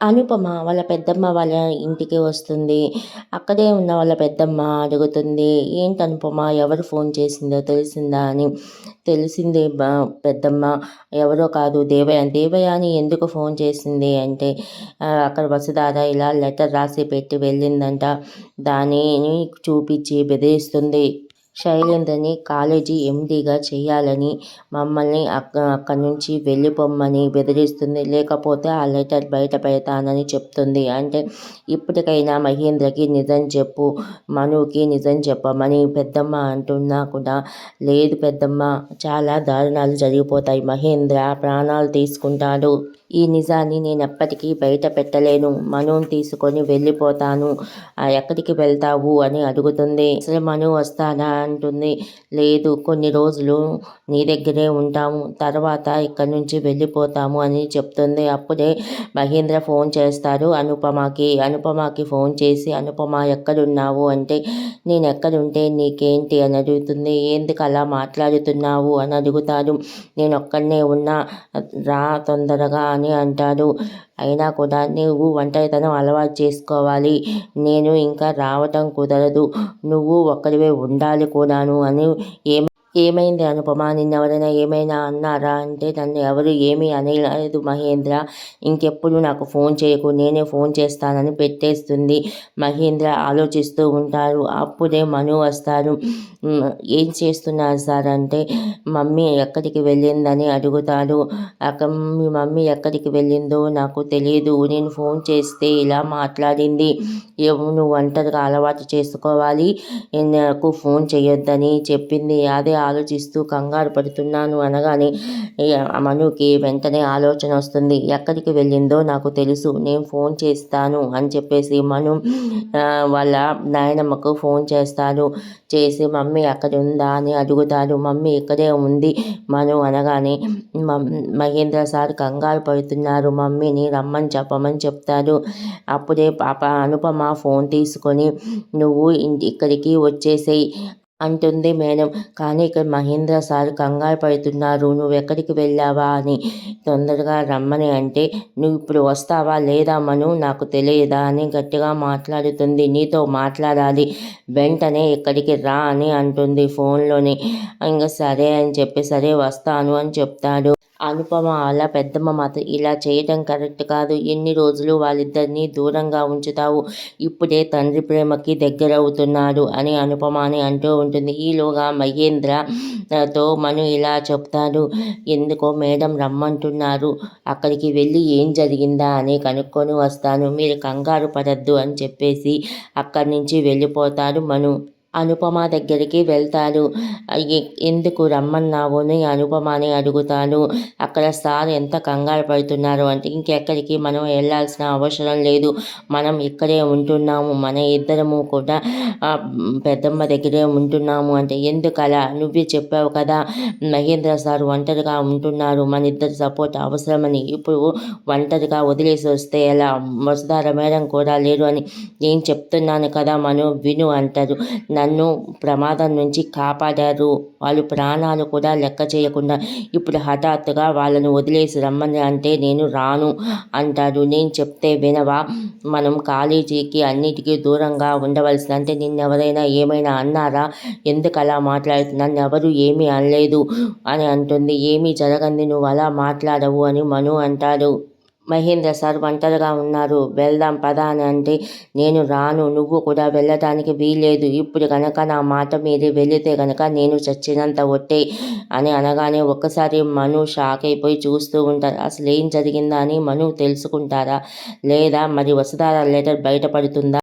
అనుపమ వాళ్ళ పెద్దమ్మ వాళ్ళ ఇంటికి వస్తుంది. అక్కడే ఉన్న వాళ్ళ పెద్దమ్మ అడుగుతుంది ఏంటి అనుపమ ఎవరు ఫోన్ చేసిందో తెలిసిందా అని? తెలిసింది పెద్దమ్మ ఎవరో కాదు దేవయ్య దేవయ్య అని ఎందుకు ఫోన్ చేసింది అంటే అక్కడ వసుధార ఇలా లెటర్ రాసి పెట్టి వెళ్ళిందంట. దానిని చూపించి బెదిరిస్తుంది. శైలేంద్రని కాలేజీ ఎండీగా చేయాలని మమ్మల్ని అక్కడి నుంచి వెళ్ళిపోమ్మని బెదిరిస్తుంది. లేకపోతే ఆ లెటర్ బయట పెడతానని చెప్తుంది. అంటే ఇప్పటికైనా మహేంద్రకి నిజం చెప్పు మనుకి నిజం చెప్పమని పెద్దమ్మ అంటున్నా కూడా లేదు పెద్దమ్మ. చాలా దారుణాలు జరిగిపోతాయి. మహేంద్ర ప్రాణాలు తీసుకుంటాడు. ఈ నిజాన్ని నేను ఎప్పటికీ బయట పెట్టలేను. మనుని తీసుకొని వెళ్ళిపోతాను. ఎక్కడికి వెళ్తావు అని అడుగుతుంది. అసలు మను వస్తానా అంటుంది. లేదు కొన్ని రోజులు నీ దగ్గరే ఉంటాము. తర్వాత ఇక్కడ నుంచి వెళ్ళిపోతాము అని చెప్తుంది. అప్పుడే మహేంద్ర ఫోన్ చేస్తారు అనుపమకి అనుపమకి ఫోన్ చేసి అనుపమ ఎక్కడున్నావు అంటే నేను ఎక్కడుంటే నీకేంటి? అని అడుగుతుంది. ఎందుకు అలా మాట్లాడుతున్నావు? అని అడుగుతారు నేను ఒక్కడనే ఉన్నా. రా తొందరగా అని అంటాడు. అయినా కూడా నువ్వు ఒంటరితనం అలవాటు చేసుకోవాలి. నేను ఇంకా రావటం కుదరదు. నువ్వు ఒక్కడివే ఉండాలి కూడాను అని ఏం ఏమైంది అనుపమ? నిన్నెవరైనా ఏమైనా అన్నారా? అంటే నన్ను ఎవరు ఏమీ అనలేదు మహేంద్ర. ఇంకెప్పుడు నాకు ఫోన్ చేయకు నేనే ఫోన్ చేస్తానని పెట్టేస్తుంది మహేంద్ర ఆలోచిస్తూ ఉంటారు. అప్పుడే మను వస్తారు. ఏం చేస్తున్నారు సార్? అంటే మమ్మీ ఎక్కడికి వెళ్ళిందని అడుగుతారు అక్క మీ మమ్మీ ఎక్కడికి వెళ్ళిందో నాకు తెలియదు నేను ఫోన్ చేస్తే ఇలా మాట్లాడింది. నువ్వు ఒంటరిగా అలవాటు చేసుకోవాలి. నాకు ఫోన్ చేయొద్దని చెప్పింది. అదే ఆలోచిస్తూ కంగారు పడుతున్నాను అనగానే మనుకి వెంటనే ఆలోచన వస్తుంది. ఎక్కడికి వెళ్ళిందో నాకు తెలుసు. నేను ఫోన్ చేస్తాను అని చెప్పేసి మను వాళ్ళ నాయనమ్మకు ఫోన్ చేస్తారు చేసి మమ్మీ అక్కడ ఉందా అని అడుగుతారు మమ్మీ ఇక్కడే ఉంది మను అనగానే మహేంద్ర సార్ కంగారు పడుతున్నారు. మమ్మీని రమ్మని చెప్పమని చెప్తారు అప్పుడే పాప అనుపమ ఫోన్ తీసుకొని నువ్వు ఇక్కడికి వచ్చేసేయి. అంటుంది మేడం కానీ ఇక్కడ మహేంద్ర సార్ కంగారు పడుతున్నారు. నువ్వు ఎక్కడికి వెళ్ళావా అని తొందరగా రమ్మని అంటే నువ్వు ఇప్పుడు వస్తావా లేదా మను? నాకు తెలియదా? అని గట్టిగా మాట్లాడుతుంది. నీతో మాట్లాడాలి. వెంటనే ఇక్కడికి రా అని అంటుంది ఫోన్లోని. ఇంకా సరే అని చెప్పి సరే వస్తాను అని చెప్తాడు. అనుపమ అలా పెద్దమ్మ మాత్రం ఇలా చేయటం కరెక్ట్ కాదు. ఎన్ని రోజులు వాళ్ళిద్దరినీ దూరంగా ఉంచుతావు? ఇప్పుడే తండ్రి ప్రేమకి దగ్గరవుతున్నాడు అని అనుపమ అని అంటూ ఉంటుంది. ఈలోగా మహేంద్రతో మను ఇలా చెప్తాడు. ఎందుకో మేడం రమ్మంటున్నారు. అక్కడికి వెళ్ళి ఏం జరిగిందా అని కనుక్కొని వస్తాను. మీరు కంగారు పడద్దు అని చెప్పేసి అక్కడి నుంచి వెళ్ళిపోతాడు మను. అనుపమ దగ్గరికి వెళ్తారు ఎందుకు రమ్మన్నావు? అని అనుపమని అడుగుతారు అక్కడ సార్ ఎంత కంగారు పడుతున్నారు అంటే ఇంకెక్కడికి మనం వెళ్ళాల్సిన అవసరం లేదు. మనం ఇక్కడే ఉంటున్నాము. మన ఇద్దరము కూడా పెద్దమ్మ దగ్గరే ఉంటున్నాము అంటే ఎందుకలా నువ్వే చెప్పావు కదా మహేంద్ర సార్ ఒంటరిగా ఉంటున్నారు. మన ఇద్దరు సపోర్ట్ అవసరమని. ఇప్పుడు ఒంటరిగా వదిలేసి వస్తే ఎలా? వసుధార మేడం కూడా లేరు అని నేను చెప్తున్నాను కదా మనం విను అంటారు. నన్ను ప్రమాదం నుంచి కాపాడారు. వాళ్ళు ప్రాణాలు కూడా లెక్క చేయకుండా ఇప్పుడు హఠాత్తుగా వాళ్ళను వదిలేసి రమ్మని అంటే నేను రాను అంటాడు నేను చెప్తే వినవా? మనం కాలేజీకి అన్నిటికీ దూరంగా ఉండవలసిన అంటే నిన్నెవరైనా ఏమైనా అన్నారా? ఎందుకు అలా నన్ను ఎవరు ఏమీ అనలేదు అని అంటుంది. ఏమీ జరగంది? నువ్వు అలా మాట్లాడవు అని మను అంటాడు మహేంద్ర సార్ ఒంటరిగా ఉన్నారు. వెళ్దాం పద అని అంటే నేను రాను. నువ్వు కూడా వెళ్ళడానికి వీలేదు ఇప్పుడు కనుక నా మాట మీదే వెళితే కనుక నేను చచ్చినంత ఒట్టే అని అనగానే ఒక్కసారి మను షాక్ అయిపోయి చూస్తూ ఉంటారు. అసలు ఏం జరిగిందా అని మను తెలుసుకుంటారా? లేదా మరి వసుధార లెటర్ బయటపడుతుందా